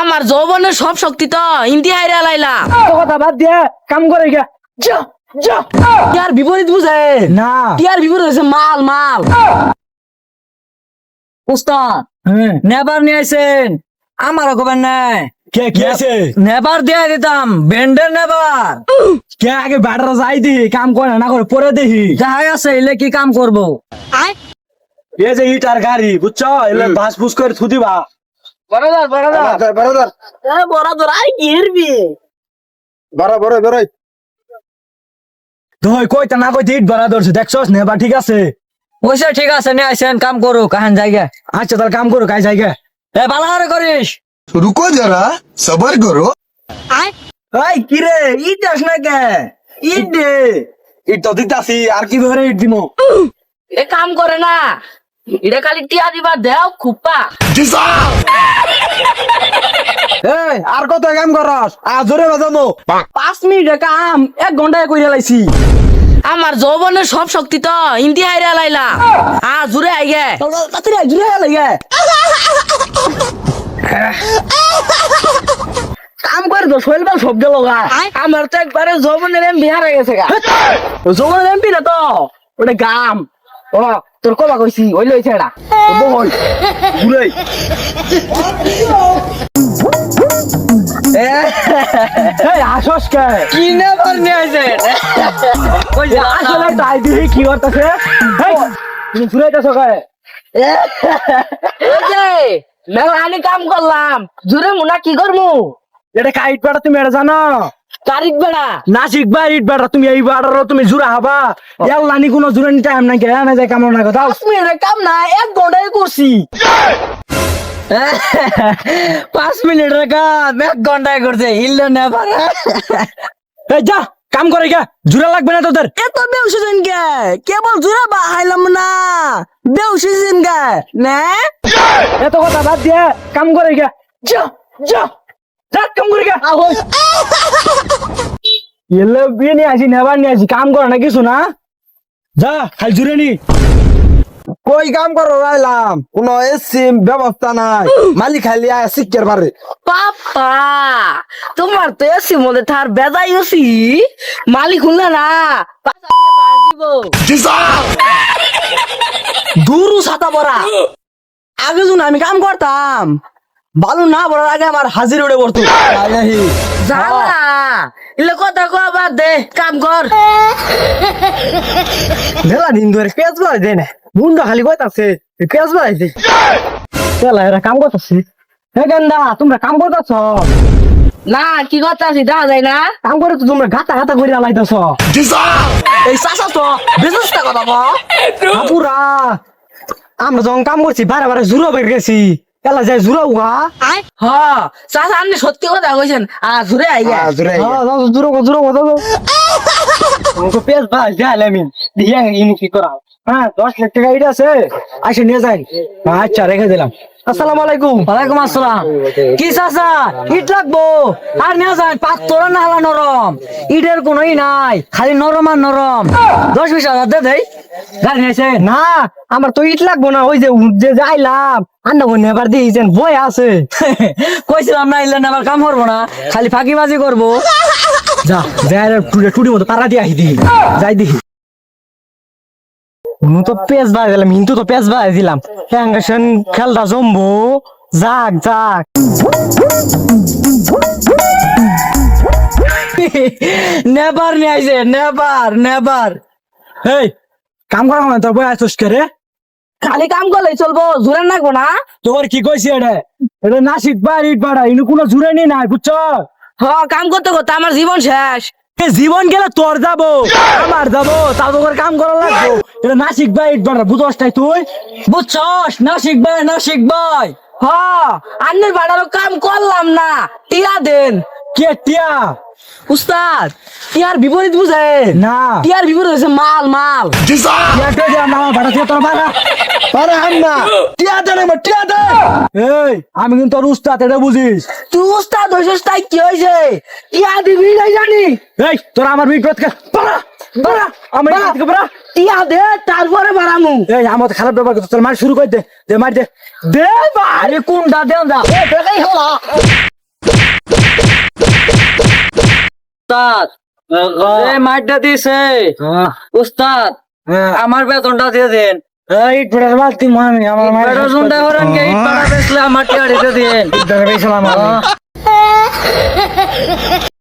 আমার যৌবনের সব শক্তি তো ইন্দি হাইরা লাইলা। তো কথা বাদ দিয়ে কাম করে গিয়া। যা যা। টিয়ার বিপরীত বুঝে? না। টিয়ার বিপরীত হয়েছে মাল মাল। উস্তাদ হ্যাঁ। নেবার নিয়ে আইছেন। আমারও খবর নাই। কে কে আছে নেবার দিয়ে দিতাম। বেন্ডের নেবার। কে আগে বাড়ার যাই দি কাম করে না করে পরে দেখি। যাহাই আছে এলে কি কাম করব? এ যে ইটার গাড়ি বুঝছ? এলে বাস বুস করে থুদি দই না কই দেখছস? ঠিক আছে। ওইসে ঠিক আছে নে আইছেন কাম করো কাহান জায়গা আচ্ছা তাহলে কাম করো কাই জায়গা এ ভালো করিস। রুকো জরা সবর করো। আই আই কি রে ইট আস না কে? ইট দে। ইট তো দিতাছি আর কি ধরে ইট দিমো? এ কাম করে না। এটা খালি টিয়া দিবা দেও খুপা এই আর কত কাম করস আজ ধরে বাজামো পাঁচ মিনিট কাম এক ঘন্টায় কইরা লাইছি আমার যৌবনের সব শক্তি তো ইন্দি হাইরা লাইলা আ আইগে তাড়াতাড়ি জুড়ে লাগে কাম করে তো শৈল বাল সব গেল গা আমার তো একবারে যৌবনের এম বিহার হয়ে গেছে গা জোমান এমপি না তো ওটা গাম ও তোর কবা কইছি ওই লইছে এটা বল ঘুরে এই আসস কে? নিয়ে ওই আসলে তাই দিহি কি করতেছে? এই তুমি কে? যে মেলানি কাম করলাম। জুড়ে মুনা কি করমু? এটা কাইট পাড়া তুমি এটা জানো? তারিখ বেড়া। না শিখবা ইট বাড়া তুমি এই বাড়ার তুমি জুড়া হবা। ইয়াল নানি কোনো নিতে টাইম নাই কে? না যায় কামড় না দাও। পাঁচ মিনিটের কাম না এক ঘন্টায় করছি। পাঁচ মিনিটের কাম এক ঘন্টায় করছে হিললে নেবার এই যা কাম করে গে জুড়া লাগবে না তোদের। এত বেউসিছেন কে কেবল জুড়ে বাহাইলাম না। বেউসিছেন কে না। এত কথা বাদ দিয়ে কাম করে গে। যা যা। কাম গে এলে বিয়ে নিয়ে আসি নেবার নিয়ে আসি কাম করে না কিছু না। যা খালি জুড়ে নি কই কাম করো রাইলাম। কোন এসিম ব্যবস্থা নাই। মালিক খালি আয় শিক্ষার বারে পাপা তোমার তো এসি মধ্যে থার বেজাই উসি মালিক শুনলে না দুরু ছাতা বড়া আগে শুন আমি কাম করতাম। বালু না বড়ার আগে আমার হাজির উড়ে পড়তো। জানা ইলে কথা কো আবার দে কাম কর। মেলা দিন ধরে পেঁয়াজ বাড়াই দেয় না। মুন্ডা খালি কইতাছে পেঁয়াজ বাড়াইছে পেলা এরা কাম করতেছে। হে গেন্দা তোমরা কাম করতেছ? না কি কথা আছি দেখা যায় না। কাম করে তো তোমরা গাতা গাতা করে আলাইতেছ এই চাষা তো বিজনেসটা কথা বল পুরা আমরা যখন কাম করছি বারে বারে জুড়ো বের গেছি। এলা যায় জুড়ো উহা হ চাচা আপনি সত্যি কথা কইছেন। আ আই হ্যাঁ ভাই আমি। দিয়ে ইনি কি করা হ্যাঁ দশ লাখ টাকা এটা আছে। আসে নিয়ে যাই। আচ্ছা রেখে দিলাম। আসসালামু আলাইকুম। ওয়ালাইকুম আসসালাম। কি চাচা? ইট লাগবো? আর নিয়ে যান পাত্তর না হালা নরম। ইটের কোনোই নাই খালি নরম আর নরম। দশ বিশ হাজার দে দেই। গাড়ি নিয়েছে? না আমার তো ইট লাগবো না ওই যে যে যাইলাম আন্না বোন এবার দিয়েছেন বই আছে। কইছিলাম না ইলেন আবার কাম করব না খালি ফাঁকিবাজি করব। যা যাই টুডি মতো পাড়া দিয়ে আহি দিই যাই দেখি নু তো পেঁচ বাড়ি দিলাম হিন্তু তো পেঁচ বাড়ি দিলাম। খেলটা জমবো। যাক যাক। নিয়ে আইছে নেবার নেবার এই কাম করা মানে তোর বই আসছিস কে রে? খালি কাম করলে চলবো জুড়ে নাকবো না? তোর কি কইছি এটা? এটা না শিখবা ইট বাড়া ইনু কোনো জুড়ে নি নাই বুঝছ? হ কাম করতে করতে আমার জীবন শেষ। জীবন গেলে তোর যাব। আমার যাব তা তোর কাম করা লাগবো। এটা না শিখবা ইট বাড়া বুঝস তাই তুই? বুঝছস? না শিখবে না শিখবাই হ আন্নের বাড়ারও কাম করলাম না। টিয়া দেন। কে টিয়া? উস্তাদ টিয়ার বিপরীত বুঝে? না। টিয়ার বিপরীত হয়েছে মাল মাল। টিয়া দিয়া মামা ভাড়া দিয়ে তোর বাড়া। আরে আম্মা টিয়া দে রে টিয়া দে। এই আমি কিন্তু তোর উস্তাদ এটা বুঝিস। তুই উস্তাদ হয়েছিস তাই কি হয়েছে? টিয়া দিবি নাই জানি। এই তোর আমার পাড়া বাড়া। টিয়া দে তারপরে বাড়ামু। এই আমার খারাপ মার শুরু করে দে দে মার দে। দে আরে কোনটা দেন যা উস্তাদ। যে মাইটটা দিছে উস্তাদ আমার বেতনটা দিয়ে দেন। এই টোটাল বাদ দিম আমি আমার মায়ের কে ইট বেচলে আমার আমি।